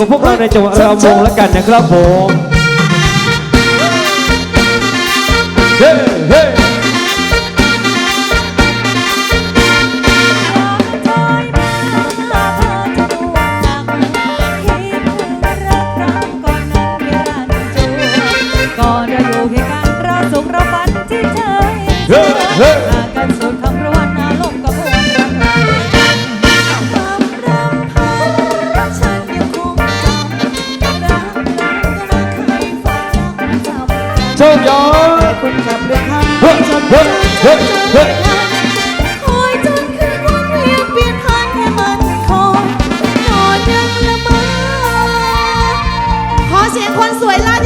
กับพวกเราในจังหวะรำวงแล้วกันนะครับผมเฮ้เฮ้ก่อนเราอยู่แค่กันเราสุขเราฝันที่ใจอากันสุดำโชคยอนคุณกับเรื่องคำเฮ้เฮ้เฮ้เฮ้คอยจนคืนวันเรียบเปลี่ยนผ่านให้มันคอยนอนยังละเมอขอเสียงคนสวยลาด